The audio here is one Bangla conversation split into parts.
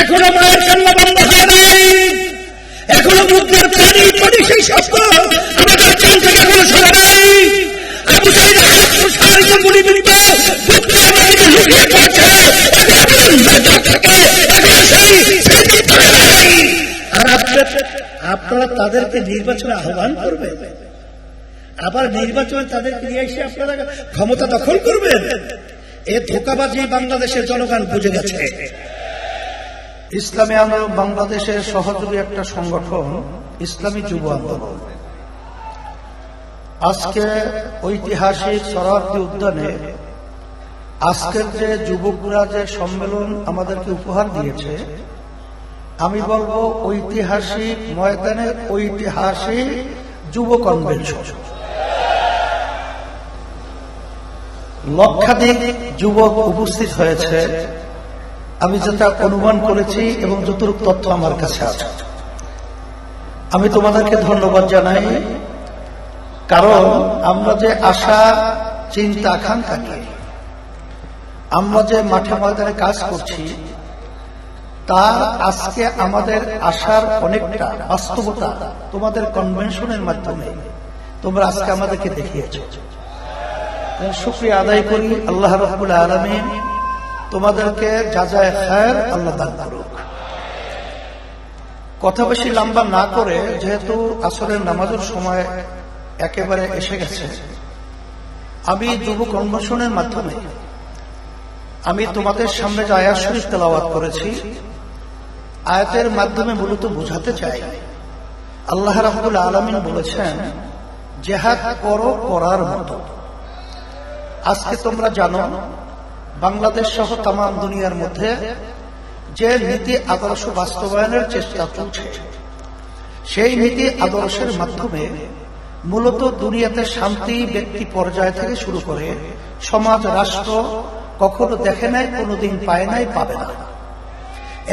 এখনও মায়ের কান্না বন্ধ হয় নাই। এখনও মুদ্রার পানি পানি সেই শব্দ আমাদের কান থেকে এখনও সরে নাই। আপনারা তাদেরকে নির্বাচনে আহ্বান করবেন। আবার নির্বাচনে তাদেরকে নিয়ে এসে আপনারা ক্ষমতা দখল করবেন। এ ধোকাবাজি বাংলাদেশের জনগণ বুঝে গেছে। ইসলামী আন্দোলন বাংলাদেশের সহযোগী একটা সংগঠন, ইসলামী যুব আন্দোলন। আজকে ঐতিহাসিক শরণার্থী উদ্যানে আজকের যে যুবকরা যে সম্মেলন আমাদেরকে উপহার দিয়েছে, আমি বলব ঐতিহাসিক ময়দানের ঐতিহাসিক যুব কনভেনশন। লক্ষাধিক যুবক উপস্থিত হয়েছে। আমি যেটা অনুমান করেছি এবং যতটুক তথ্য আমার কাছে আছে। আমি তোমাদেরকে ধন্যবাদ জানাই, কারণ আমরা যে আশা, চিন্তা আকাঙ্ক্ষাকে আমরা যে মাঠে ময়দানে কাজ করছি তার আজকে আমাদের আশার অনেকটা বাস্তবতা তোমাদের কনভেনশনের মাধ্যমে তোমরা আজকে আমাদেরকে দেখিয়েছ। শুক্রিয়া আদায় করি। আল্লাহ রহমুল আলমিন তোমাদেরকে যা যায় খায়ের আল্লাহ দান করুক। কথা বেশি লম্বা না করে, যেহেতু আসরের নামাজের সময় একেবারে এসে গেছে, আমি যুব কনভেনশনের মাধ্যমে আমি তোমাদের সামনে যে আয়াত শরীফ তেলাওয়াত করেছি, আয়াতের মাধ্যমে মূলত বোঝাতে চাই। আল্লাহ রাহুল আলমিন বলেছেন, জেহাদ করো করার মতো। আজকে তোমরা জানো বাংলাদেশ সহ তাম দুনিয়ার মধ্যে যে নীতি আদর্শ বাস্তবায়নের চেষ্টা চলছে, সেই নীতি আদর্শের মাধ্যমে মূলত দুনিয়াতে শান্তি, ব্যক্তি পর্যায় থেকে শুরু করে সমাজ, রাষ্ট্র কখনো দেখে নাই, কোনোদিন পায় নাই, পাবে না।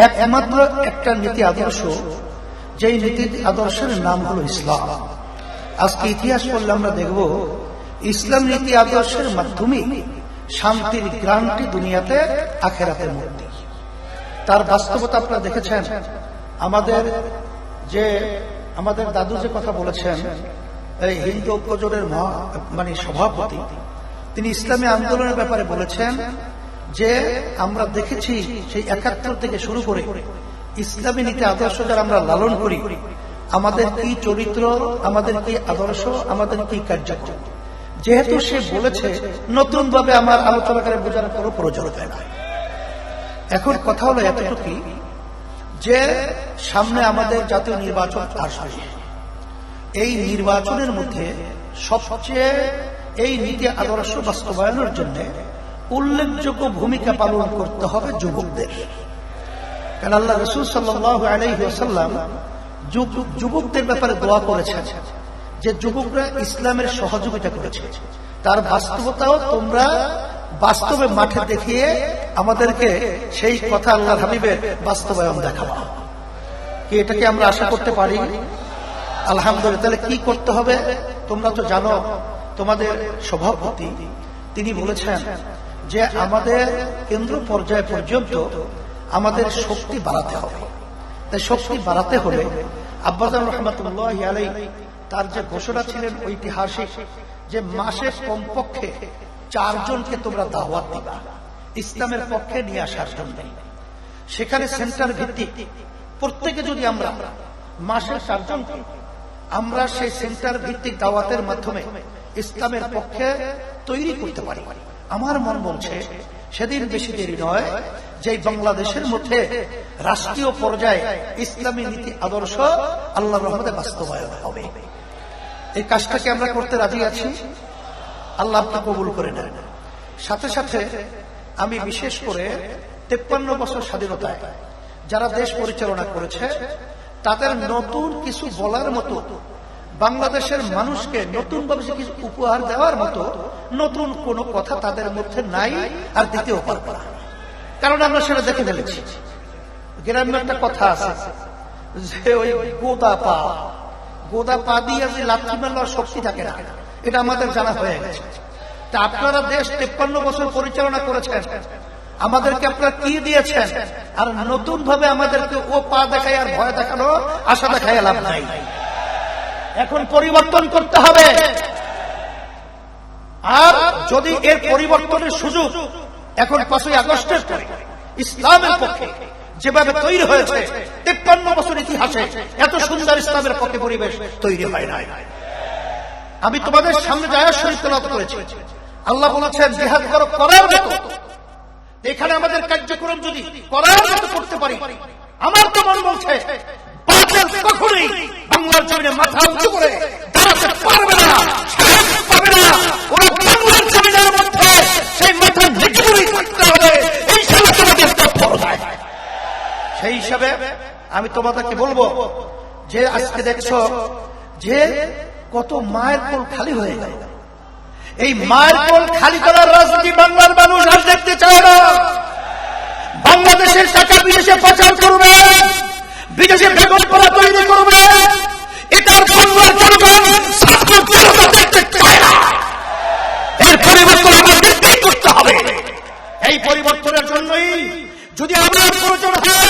একমাত্র একটা নীতি আদর্শ, যেই নীতি আদর্শের নাম হলো ইসলাম। আজকে ইতিহাস করলে আমরা দেখব, ইসলাম নীতি আদর্শের মাধ্যমে শান্তির গ্রান্টি দুনিয়াতে আখেরাতের মধ্যে। তার বাস্তবতা আপনারা দেখেছেন। আমাদের যে, আমাদের দাদু যে কথা বলেছেন, এই হিন্দু ঐক্যজোটের মানে সভাপতি, তিনি ইসলামী আন্দোলনের ব্যাপারে বলেছেন যে, আমরা দেখেছি সেই একাত্তর থেকে শুরু করে ইসলামী নীতি আদর্শ যারা আমরা লালন করি, আমাদের কি চরিত্র, আমাদের কি আদর্শ, আমাদের কি কার্যক্রম যেহেতু সে বলেছে নতুন ভাবে আমার আলোচনা করে বোঝানোর কোনো প্রয়োজন হয় না এখন কথা হলো এতটুকু যে সামনে আমাদের জাতীয় নির্বাচন আসবে এই নির্বাচনের মধ্যে সবচেয়ে এই নীতি আদর্শ বাস্তবায়নের জন্য উল্লেখযোগ্য ভূমিকা পালন করতে হবে যুবকদের। কারণ আল্লাহ রসুল আলাইসাল্লাম যুবকদের ব্যাপারে দোয়া করেছেন। যে যুবকরা ইসলামের সহযোগিতা করেছে। তার বাস্তবতাও তোমরা বাস্তবে মাঠে দেখিয়ে আমাদেরকে সেই কথা আল্লাহ হাবিবের বাস্তবায়ন দেখাবা। কি এটাকে আমরা আশা করতে পারি? আলহামদুলিল্লাহ, তাহলে কি করতে হবে? তোমরা তো জানো, তোমাদের সভাপতি, তিনি বলেছেন যে আমাদের কেন্দ্র পর্যায় পর্যন্ত আমাদের শক্তি বাড়াতে হবে। তাই শক্তি বাড়াতে হলে আব্বাস রহমতুল্লাহ আলাই তার যে ঘোষণা ছিলেন ঐতিহাসিক, যে মাসে কমপক্ষে চারজনকে তোমরা দাওয়াত দিবা, ইসলামের পক্ষে নিয়ে আসার জন্য। সেখানে সেন্টার ভিত্তিক প্রত্যেকে যদি আমরা মাসে চারজনকে আমরা সেই সেন্টার ভিত্তিক দাওয়াতের মাধ্যমে ইসলামের পক্ষে তৈরি করতে পারি। আমার মন বলছে, সেদিন বেশি দেরি নয় যে বাংলাদেশের মধ্যে রাষ্ট্রীয় পর্যায়ে ইসলামী নীতি আদর্শ আল্লাহ রহমতে বাস্তবায়ন হবে। এই কাজটাকে আমরা করতে রাজি আছি। আল্লাহ কবুল করে নেন। সাথে সাথে আমি বিশেষ করে তেপ্পান্ন বছর স্বাধীনতায় যারা দেশ পরিচালনা করেছে, তাদের নতুন কিছু বলার মতো, বাংলাদেশের মানুষকে নতুন ভাবে কিছু উপহার দেওয়ার মতো নতুন কোনো কথা তাদের মধ্যে নাই আর দিতেও পারব। না কারণ আমরা সেটা দেখে ফেলেছি। গ্রামের একটা কথা আছে যে ওই গোদা পা গোদা পা দিয়ে যে লাঠি মেলার শক্তি থাকে না। এটা আমাদের জানা হয়ে গেছে। তা আপনারা দেশ তেপ্পান্ন বছর পরিচালনা করেছেন। আমাদেরকে আপনারা কি দিয়েছেন? আর নতুন ভাবে আমাদেরকে ও পা দেখায় আর ভয় দেখানো আশা দেখায় লাভ নাই। এখন পরিবর্তন করতে হবে। আর যদি এর পরিবর্তনের সুযোগ এখন পাঁচই আগস্টের পরে, ইসলামের পক্ষে যেভাবে তৈরি হয়েছে, তেপ্পান্ন বছর ইতিহাসে এত সুন্দর ইসলামের পক্ষে পরিবেশ তৈরি হয় নাই। আমি তোমাদের সামনে জায়াজ শরীফ তেলাওয়াত করেছি। আল্লাহ বলেছেন, জিহাদ করো, করার মতো। এখানে আমাদের কার্যক্রম যদি করার মতো করতে পারি, আমার তো মন বলছে কখনোই। বাংলার জমিনে মাথা উঁচু করে আমি তোমাদেরকে বলব, যে আজকে দেখছ যে কত মায়ের কোল খালি হয়ে গেল। এই মায়ের কোল খালি করার রাজনীতি বাংলার মানুষ আর দেখতে চায় না। বাংলাদেশের টাকা বিদেশে পাচার করবে, বিদেশে বেগম করা তৈরি করবে এটার বাংলার জনগণ এর পরিবর্তন আমাদেরকেই করতে হবে? এই পরিবর্তনের জন্যই যদি আমরা প্রয়োজন হয়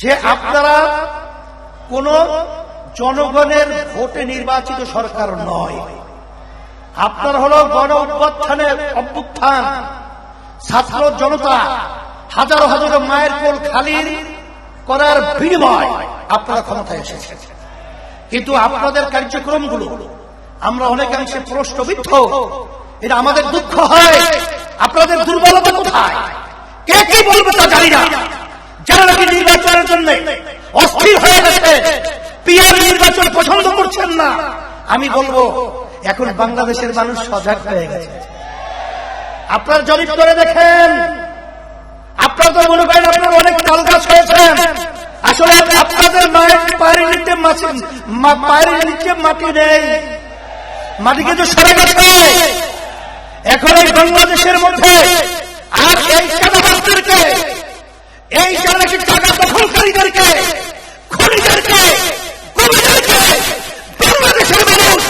যে আপনারা কোন জনগণের ভোটে নির্বাচিত সরকার নয়। আপনার হলো গণ অভ্যুত্থানের অভ্যুত্থান, ছাত্র জনতা, হাজারো হাজারো মায়ের কোল খালির করার বিনিময় আপনারা ক্ষমতায় এসেছেন। কিন্তু আপনাদের কার্যক্রমগুলো, আমরা অনেকাংশে প্রশ্নবিদ্ধ। এটা আমাদের দুঃখ হয়। আপনাদের দুর্বলতা কোথায়? কে কি বলবে তা জানি না। যারা নাকি জন্য অস্থির হয়ে গেছে। পিয়ার নির্বাচন পছন্দ করছেন না। আমি বলব, এখন বাংলাদেশের মানুষ সজাগ হয়ে গেছে। আপনার জরিপ করে দেখেন। আপনার তো মনে করেন আপনার অনেক তাল গাছ হয়েছেন আসলে আপনাদের মায়ের পায়ের মাছি পায়ের মাটি নেই। মাটি কিন্তু সরে গেছে। এখন এই বাংলাদেশের মধ্যে আর এই এই নাকি টাকা দখলকারীদেরকে, খনিদেরকে, কবিদেরকে বাংলাদেশের মানুষ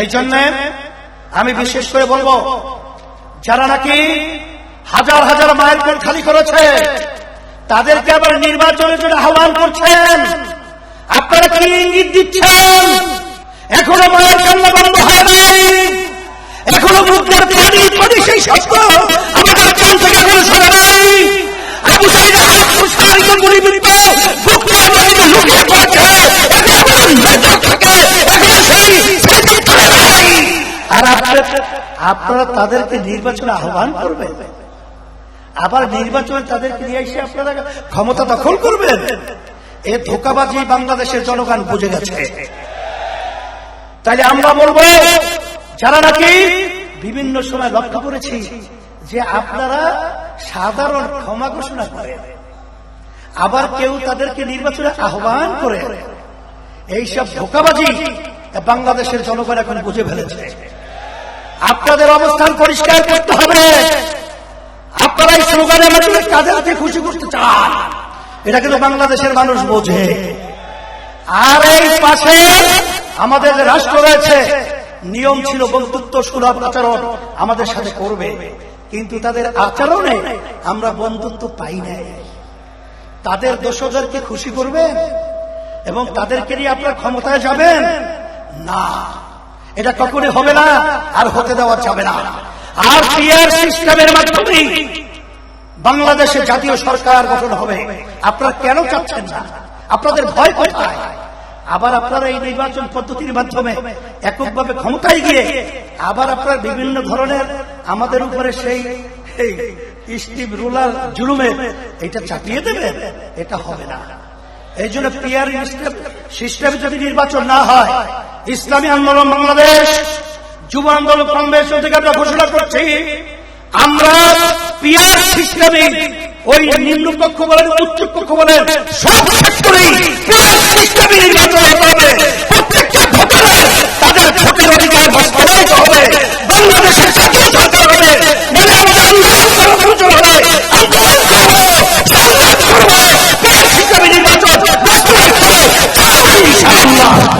এই জন্য আমি বিশেষ করে বলব, যারা নাকি হাজার হাজার মায়ের কোল খালি করেছে, তাদেরকে আবার নির্বাচনের জন্য আহ্বান করছেন। আপনারা কি ইঙ্গিত দিচ্ছেন? এখনও মায়ের কান্না বন্ধ হয় নাই। এখনও মুখের পানি পানি সেই শব্দ আমাদের কান থেকে এখনও সরে নাই। আবু সাইদ আত্মসারিত গুলি বিলিত বুকে আমাদের লুকিয়ে পড়ছে আপনারা তাদেরকে নির্বাচনে আহ্বান করবেন। আবার নির্বাচনে তাদেরকে নিয়ে এসে আপনারা ক্ষমতা দখল করবেন। এ ধোকাবাজি বাংলাদেশের জনগণ বুঝে গেছে। তাইলে আমরা বলব, যারা নাকি বিভিন্ন সময় লক্ষ্য করেছি যে আপনারা সাধারণ ক্ষমা ঘোষণা করেন আবার কেউ তাদেরকে নির্বাচনে আহ্বান করে, এইসব ধোকাবাজি বাংলাদেশের জনগণ এখন বুঝে ফেলেছে। আপনাদের অবস্থান পরিষ্কার করতে হবে। আপনারা এই স্লোগানের মাধ্যমে কাদেরকে খুশি করতে চান। এটা কিন্তু বাংলাদেশের মানুষ বোঝে। আর এই পাশে আমাদের যে রাষ্ট্র রয়েছে। নিয়ম ছিল বন্ধুত্ব, সুলভ আচরণ। আমাদের সাথে করবে। কিন্তু তাদের আচরণে আমরা বন্ধুত্ব পাই নাই। তাদের দোষদেরকে খুশি করবেন এবং তাদেরকে নিয়ে আপনার ক্ষমতায় যাবেন? না। এটা কখনই হবে না, আর হতে দেওয়া যাবে না। আর পিয়ার সিস্টেমের মাধ্যমে বাংলাদেশে জাতীয় সরকার গঠন হবে। আপনারা কেন চাচ্ছেন না? আপনাদের ভয় কোথায়? আবার আপনারা এই নির্বাচন পদ্ধতির মাধ্যমে এককভাবে ক্ষমতায় গিয়ে আবার আপনারা বিভিন্ন ধরনের আমাদের উপরে সেই স্টিভ রুলার এটা হবে না। এই জন্য সিস্টেম যদি নির্বাচন না হয়, ইসলামী আন্দোলন বাংলাদেশ, যুব আন্দোলন আমরা ঘোষণা করছি, আমরা ওই নিম্ন বলেন উচ্চ পক্ষ বলেন, সব পুরো